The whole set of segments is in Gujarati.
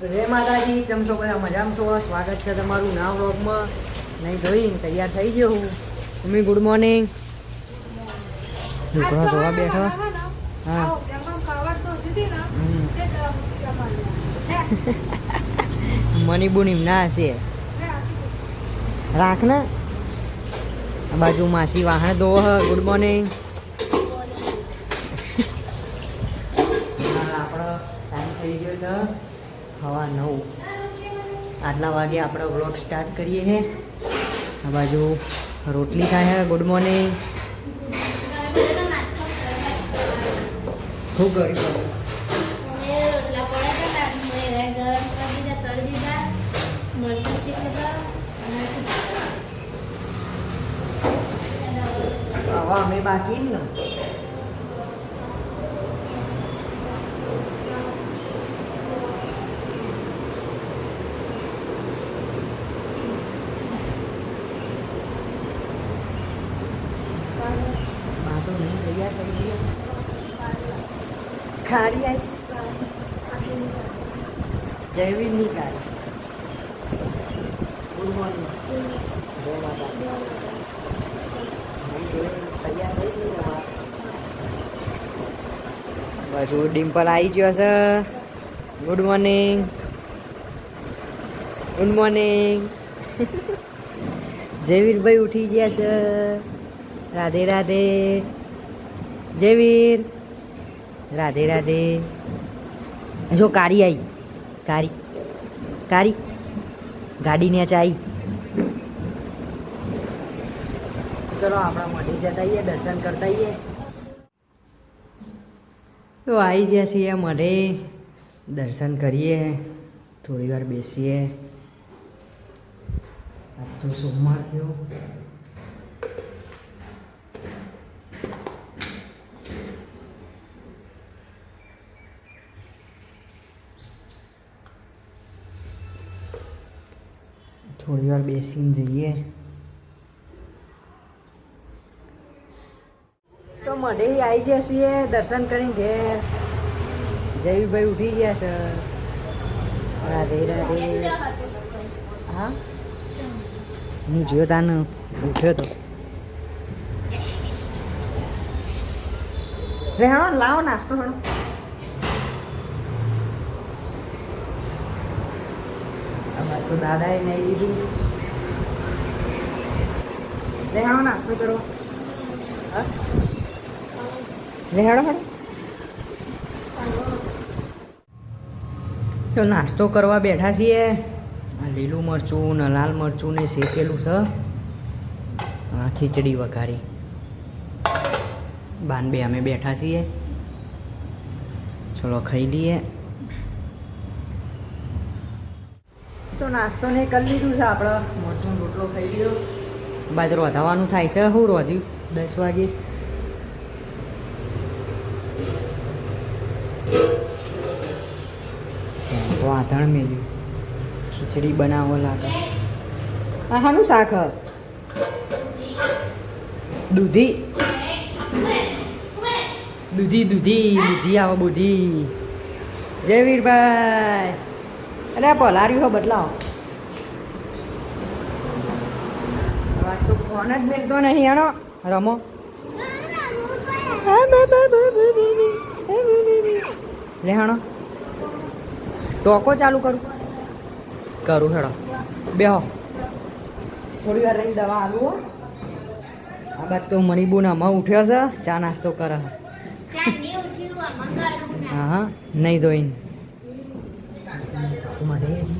જય માતાજી ચમ છો બધા મજામાં છો? સ્વાગત છે તમારું ના વ્લોગમાં. નહીં જોઈ તૈયાર થઈ ગયો હું. મમ્મી ગુડ મોર્નિંગ છોકરો જોવા બેઠો. હા. હમ. મની બુની ના હશે રાખ ને. આ બાજુ માસી વાહન દો ગુડ મોર્નિંગ આટલા વાગે આપણે બ્લોગ સ્ટાર્ટ કરીએ છે આ બાજુ રોટલી થાય ગુડ મોર્નિંગ ખૂબ હવે અમે બાકી ને બા તો નહીં તૈયાર થઈ ગયા ખારી આવી. જયવીરની ગુડ. મોર્નિંગ જય માતા નહીં જોઈને તૈયાર થઈ ગઈ ને બા. બાજુ ડિમ્પલ આવી ગયો છે. ગુડ મોર્નિંગ ગુડ મોર્નિંગ જયવીરભાઈ ઉઠી ગયા છે. રાધે રાધે. જયવીર. રાધે રાધે. જો કારી આવી કારી. કારી. ગાડી ને આવી ચલો, આપણા મળી જતા આવીએ દર્શન કરતા આવીએ તો આવી ગયા છીએ મઢે. દર્શન કરીએ. થોડી વાર બેસીએ. આજ તો સોમવાર થયો. થોડી વાર બેસીને જઈએ. તો મને આવી ગયા છીએ, દર્શન કરીને ઘેર. જયુભાઈ ઉઠી ગયા છે. રાધે રાધે. હા? હું જોયો તાને ઉઠ્યો તો. રેહણો, લાવો નાસ્તો હણો તો દાદાએ નહીં લીધું રહેણો નાસ્તો કરો. રહેણો રેહણો તો નાસ્તો કરવા બેઠા છીએ. લીલું મરચું, ને લાલ મરચું, ને શેકેલું છે. ખીચડી વઘારી. બાન બે અમે બેઠા છીએ. ચલો ખાઈ લઈએ. તો નાસ્તો ને કરી લીધું છે. આપણે મરચું રોટલો ખાઈ લીધો. બાજરો રોધાવાનું થાય છે હું રોજ્યું દસ વાગે. વાધણ મેલ્યું. ખીચડી બનાવો લાગે. આ હાનું શાક? દૂધી. દૂધી દૂધી દૂધી આવો બુધી જય વીરભાઈ. અરે આ પલાર્યું હો બદલાવો તો ફોન જ મેળતો નહીં આનો રમો. લે હાણો. ટોકો ચાલુ કરું. કરું હેડો. બેહો. થોડી વાર રહી દવા આલું હો. આ બાદ તો ના આમાં ઉઠ્યો છે ચા નાસ્તો કરે હા હા નહીં ધોઈને.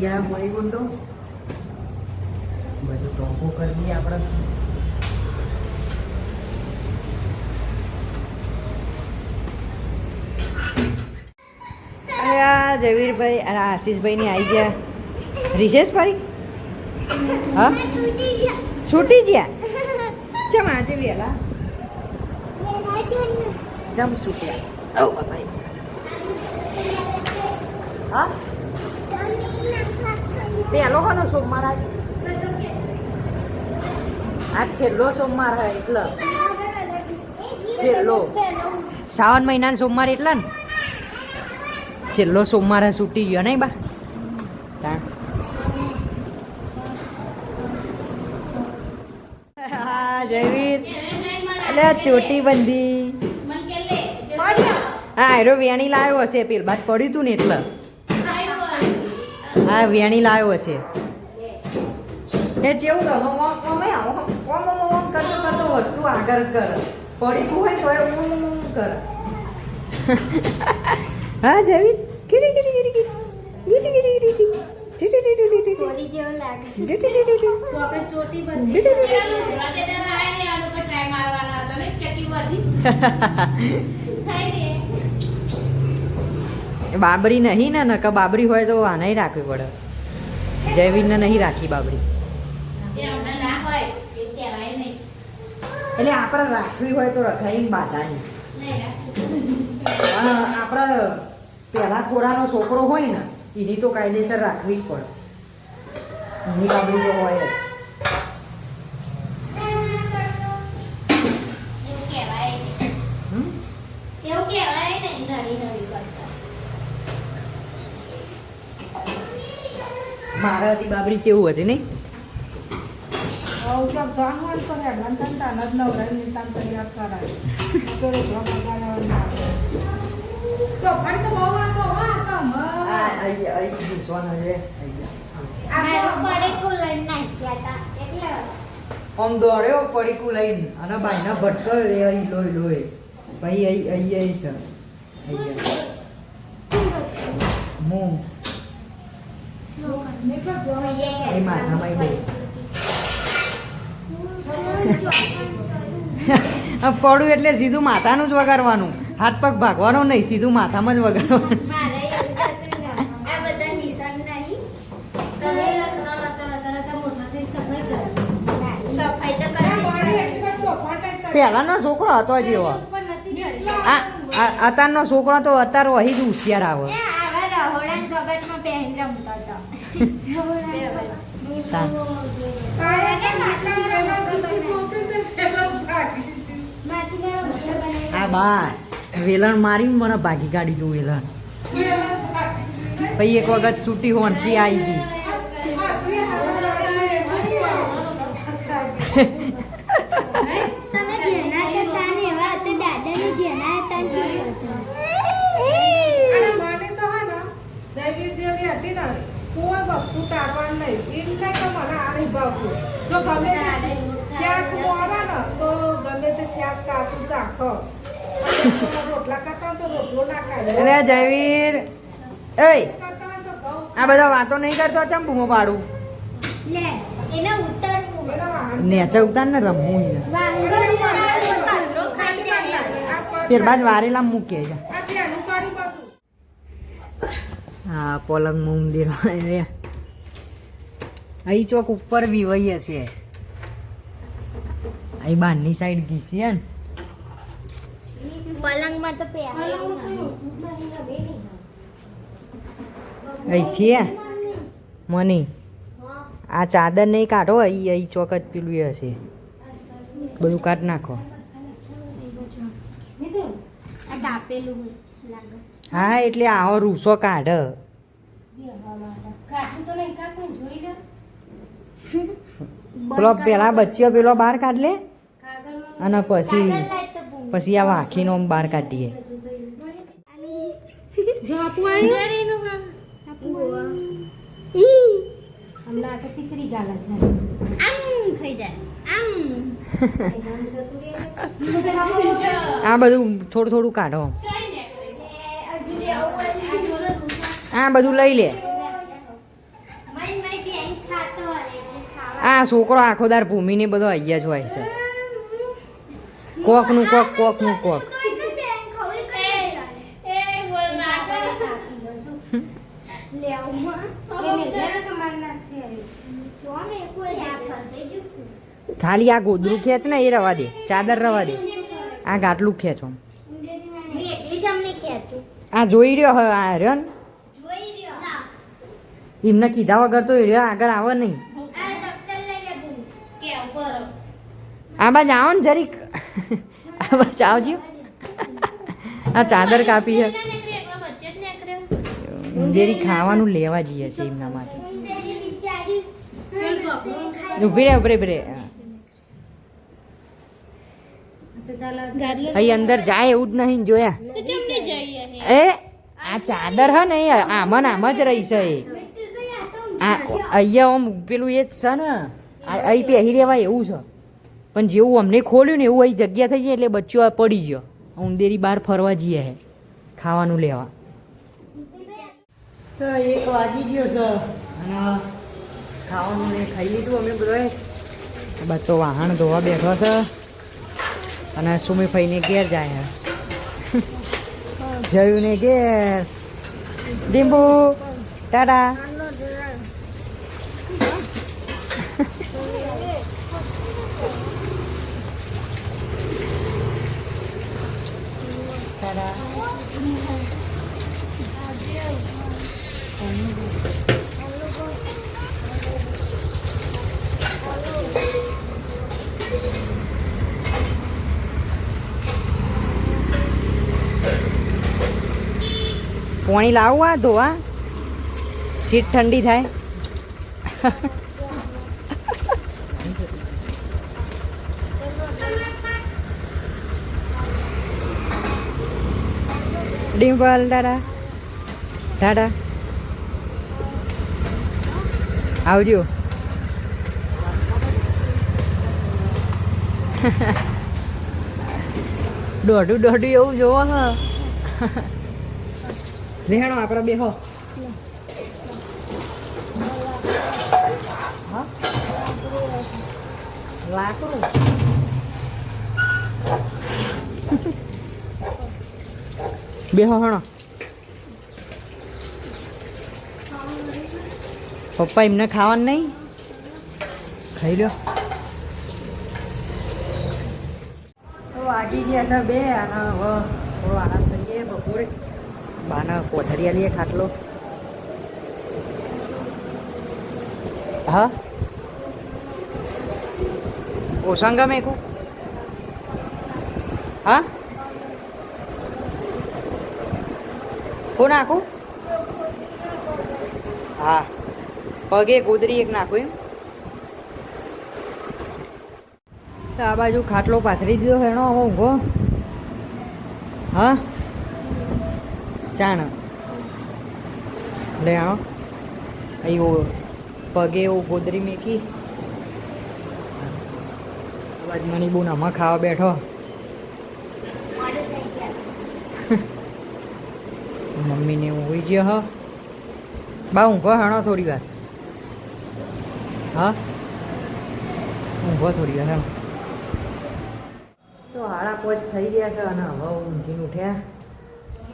જીયા મણિબુન તો? બધું ટોકો કરી આપણે. અરે આ જવીરભાઈ અને આ આશીષભાઈ ને આવી ગયા. રિશેષ ફરી હા? છૂટી ગયા. ચમ આજે વેલા ચમ છૂટ્યા? હા? પેલો કોનો સોમવાર આજ. આજ છેલ્લો સોમવાર હે એટલે. છેલ્લો. શ્રાવણ મહિનાનો સોમવાર એટલે ને. છેલ્લો સોમવારે છૂટી ગયો નહીં બા? હા જયવીર. એટલે ચોટી બંધી. હા એરો વેણી લાવ્યો હશે પેલ બાદ પડ્યું તું ને એટલે. હા વેણી લાવ્યો હશે. એ જેવું રમો ઓમ ઓમ ઓમ ઓમ ઓમ કરતો કરતો વસ્તુ આગળ કર. પડી હોય તો એ ઓમ ઓમ કર. હા જેવી. કીડી કીડી કીડી ગીરી કીડી કીડી કીડી કીડી ટી બાબરી નહીં ને નકા બાબરી હોય તો આનાય રાખવી પડે. જયવીરને નહીં રાખી બાબરી. એટલે આપણે રાખવી હોય તો રખાય બાધા નહીં પણ આપણે પહેલા ખોરાનો છોકરો હોય ને એની તો કાયદેસર રાખવી જ પડે. એની બાબરી તો હોય જ. મારાથી બાબરી છે એવું હતી નહીં? આમ દોડ્યો પડીકું લઈને અને બાઈને ભટકો અહીં લોહી લોહી. ભાઈ અહીં અહીં અહીં સર. đi એટલે સીધું માથાનું જ વગાડવાનું. હાથ પગ ભાગવાનો નહીં સીધું માથામાં જ વગાડવાનું. પહેલાનો છોકરો હતો જેવો. આ અત્યારનો છોકરો તો અત્યારે વહી જ હોશિયાર આવે. આ બા વેલણ મારી મને ભાગી કાઢી તું વેલણ. પછી એક વખત છૂટી હોનથી આવી હતી ઊભા જો ગમે શાક મોવા ને તો ગમે તે શાક કાપું ચાખો. રોટલા કરતા તો રોટલો ના ખાય. અરે જયવીર. એ આ બધા વાતો નહીં કરતો ચમ બૂમો પાડું? લે એને ઉતરવું નેચે ઉતાર ને રમવું પેરબાજ વારેલા મૂકે છે. હા પોલંગમાં ઊંધી અહીં ચોક ઉપર વિવાઈ હશે અહીં બારની સાઈડ ઘીસી ને. પલંગમાં તો પહેરેલું અહીંથી મની? આ ચાદર નહીં કાઢો અહીં અહીં ચોક જ પેલું હશે. બધું કાઢ નાખો. આ ડાપેલું લાગે. હા એટલે આવો રૂસો કાઢ. પેલો પેલા બચ્ચીઓ પેલો બહાર કાઢ લે. અને પછી પછી આ વાંખીનો આમ બહાર કાઢીએ. હમણાં તો ખીચડી ગાલા છે. આમ થઈ જાય. આમ. આ બધું થોડું થોડું કાઢો. આ બધું લઈ લે મય મય બેન ખાતો હોય એટલે ખાવા આ છોકરો આખો દાર ભૂમિને બધો અહીંયા જ હોય છે. કોકનું કોક કોકનું કોક. ખાલી આ ગોદરું ખેંચ ને એ રવા દે. ચાદર રવા દે. આ ગાટલું ખેંચો. આ જોઈ રહ્યો હવે આ રહ્યો ને? એમને કીધા વગર તો એ રહ્યો આગળ આવે નહીં આ દફતર લઈ લે બુન કે ઉપર આ બાજ આવો ને જરીક. આ બાજ આવજો આ ચાદર કાપી છે. ઉંદેરી ખાવાનું લેવા જઈએ છીએ એમના માટે. ઊભી રે ઉભરે ઉભરે અહીં અંદર જાય એવું જ નહીં જોયા. એ, આ ચાદર હે ને આમાં ને આમ જ રહી છે એ. આ અહીંયા ઓમ પેલું એ જ છે ને. અહીં પહેરી રહેવાય એવું છે. પણ જેવું અમને ખોલ્યું ને એવું અહીં જગ્યા થઈ જાય એટલે બચ્ચો પડી ગયો. ઉંદેરી બહાર ફરવા જઈએ હે ખાવાનું લેવા. તો એક વાગી ગયો છે અને ખાવાનું ને ખાઈ લીધું અમે બધાએ. બસ તો વાહણ ધોવા બેઠો છે અને સુમી ફઈને ઘેર જાય હે. જયું ને ઘેર. ડીંબુ ટાટા. પાણી લાવવું આ, ધોવા. સીટ ઠંડી થાય. ડિમ્પલ ટાટા ટાટા આવજો. દોઢું દોઢું એવું જોવો હ. લેહાણો આપણા બેહો. હા? લાકડું બેહો હણો. પપ્પા એમને ખાવાનું નહીં? ખાઈ લો તો વાગી ગયા છે બે અને હવે થોડો આરામ કરીએ બપોરે. બાના કોથળિયા લઈએ ખાટલો. હા? ઓસંગા મેકું હા? હું નાખું? હા. પગે ગોદરી એક નાખું એમ. આ બાજુ ખાટલો પાથરી દીધો એનો ઊંઘો હા? ચાણ લે આણો અહીં પગે એવું ગોદરી મેકી. અવાજ મની બુન આમાં ખાવા બેઠો. મમ્મીને એવું મમ્મીને ગયો હ. બા ઊંઘો હાણો થોડી વાર. હા? ઊંઘો થોડી વાર, હા. તો હાડા પોચ થઈ ગયા છે અને હવે ઊંઘીને ઉઠ્યા.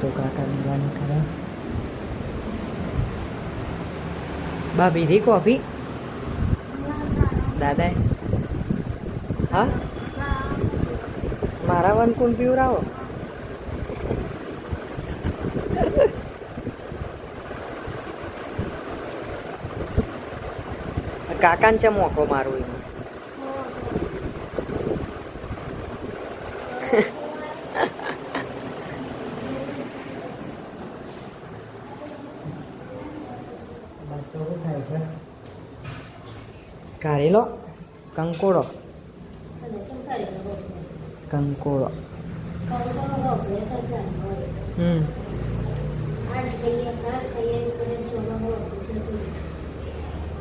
તો કાકા દીવાની કરે. બા પીધી કોફી? દાદાએ? હા? મારા વન કોણ પીવરાવો કાકાને મોકો મારું એમાં બસ તો શું થાય છે કારેલો કંકોડો. કંકોડો. હમ.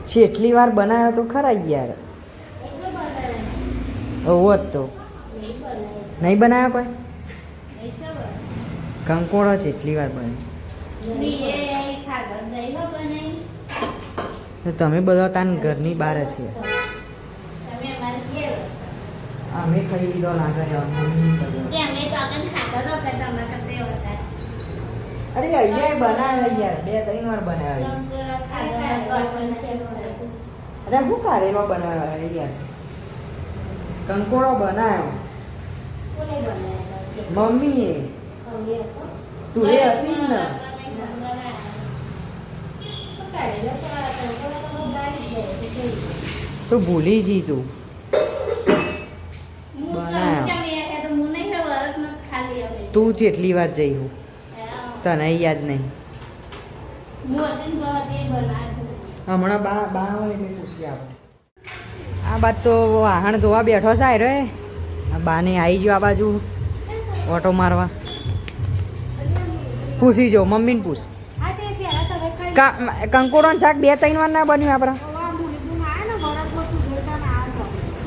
જેટલી વાર બનાવ્યો તો ખરા યાર. ઓવો તો. નહીં બનાવ્યો કોઈ? કંકોડો જેટલી વાર બનાવ્યો તમે બધા તાન ઘરની બહાર હશે અમે ના કર્યો અરે અહીંયા બનાવે યાર બે ત્રણ વાર બનાવે અરે શું કારેલો બનાવે યાર કંકોડો તું એ હતી ને તું ભૂલી જી તું. તું જેટલી વાર જઈ હું. તને યાદ નહીં. હમણાં બા બા હોય એટલે પૂછી આપણે આ બાદ તો વાહણ ધોવા બેઠો છે રે બાને આવી ગયો આ બાજુ ઓટો મારવા. પૂછી જો મમ્મીને પૂછ. કા કંકોડો શાક બે ત્રણ વાર ના બન્યું આપણા.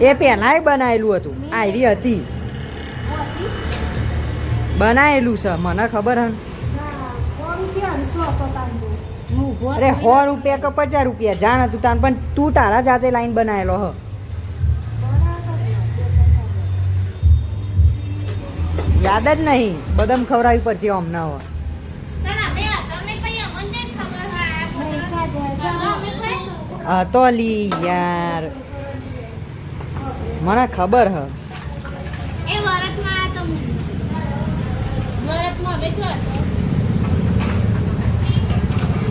એ પહેલાંય બનાવેલું હતું. આયરી હતી. બનાવેલું છે, મને ખબર હન અરે સો રૂપિયા કે પચાસ રૂપિયા, જાણ હતું તાન, પણ તું તારા જાતે લાઈન બનાવેલો હ. યાદ જ નહીં, બદામ ખવડાવી પડશે અમને હવે હા, તો લી યાર. મને ખબર હ.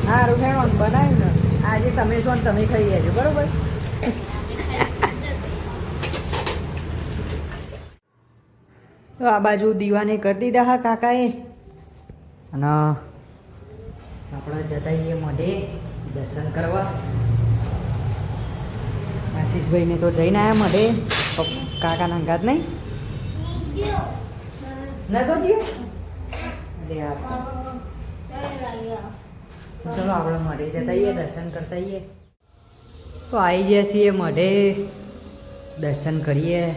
સારું હેણો બનાવ્યું ને આજે તમે છો ને તમે ખાઈ લેજો બરોબર? તો આ બાજુ દીવાને કરી દીધા હા કાકાએ. અને આપણે જતા એ મોઢે દર્શન કરવા. આશીષભાઈને તો જઈને આવ્યા મોઢે. કાકાના અંગાત નહીં? નતો ગયો? ચલો આપણે મઢે જતા આવીએ દર્શન કરતા આવીએ. તો આવી ગયા છીએ મઢે. દર્શન કરીએ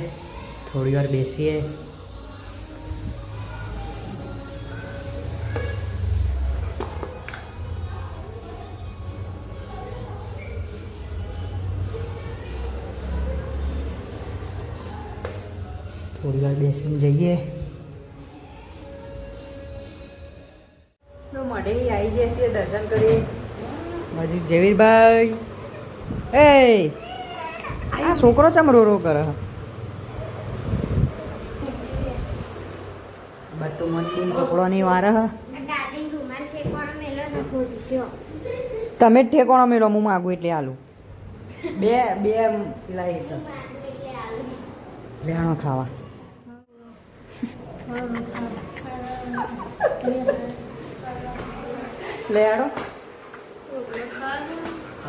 થોડી વાર બેસીએ. થોડી વાર બેસીને જઈએ. દર્શન કરીએ. હજી જવીરભાઈ. એ આ છોકરો ચમ રો રો કરે? બધું મન કપડો ની વાર તમે ઠેકોણો મેળો હું માગું એટલે આલું. બે બે પેલા એ છે. લેણો ખાવા. લેડો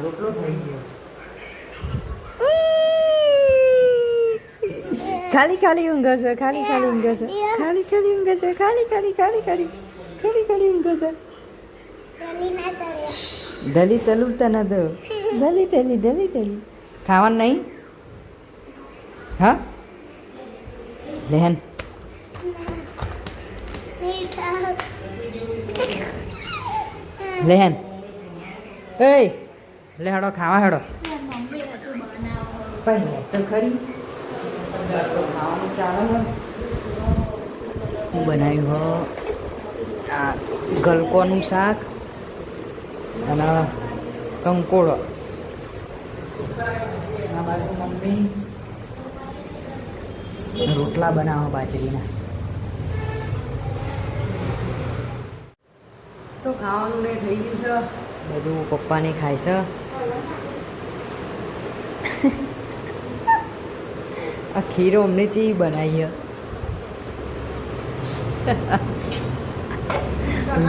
રોટલો થઈ ગયો. ખાલી ખાલી ઊંઘે છે ખાલી ખાલી ઊંઘે છે. ખાલી ખાલી ઊંઘે છે ખાલી ખાલી ખાલી ખાલી. ખાલી ખાલી ઊંઘે છે. દલી તલું ન દો દલી દલી દલી દલી. ખાવાનું નહીં? હા? લેહન. લેહન એ લે હેડો ખાવા હેડો. પહેલે તો ખરી. હું બનાવ્યું હો? આ ગલકોનું શાક અને કંકોડો. મમ્મી. રોટલા બનાવો બાજરીના. તો ખાવાનું ને થઈ ગયું છે. બધું પપ્પાને ખાય છે. આ ખીરો અમને ચી બનાવી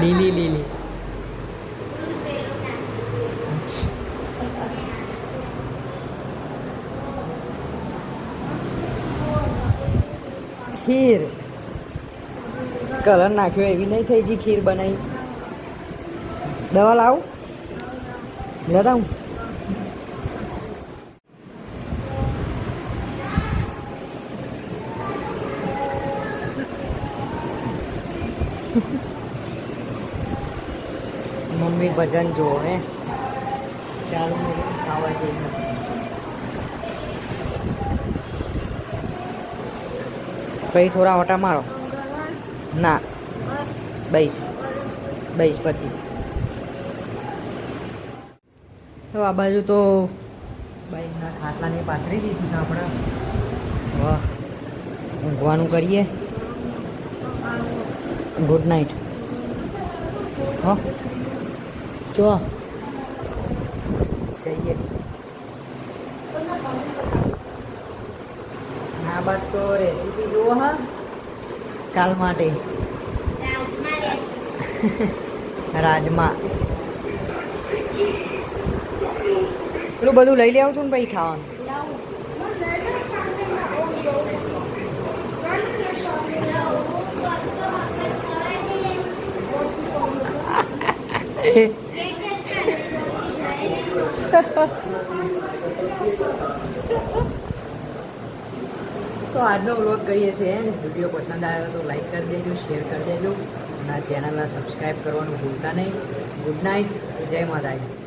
લીલી લીલી. ખીર. કલર નાખ્યો એવી નહીં થઈ છે ખીર બનાવી. દવા લાવું? લડાવું? મમ્મી ભજન જોવે ચાલુ ખાવા જઈને પછી થોડા ઓટા મારો? ના. બઈશ બહિસ્પતિ તો આ બાજુ તો બાઈકના ખાટલાને પાથરી દીધું છે આપણે. વાહ. ઊંઘવાનું કરીએ. ગુડ નાઇટ હો. જો. જઈએ. આ બાદ તો રેસીપી જુઓ હા. કાલ માટે. રાજમાં રહેશે રાજમા પેલું બધું લઈ લેવું તું ને પછી ખાવાનું. તો આજનો વ્લોગ કરીએ છીએ વીડિયો પસંદ આવ્યો તો લાઈક કરી દેજો શેર કરી દેજો. અને ચેનલને સબસ્ક્રાઈબ કરવાનું ભૂલતા નહીં. ગુડ નાઇટ જય માતાજી.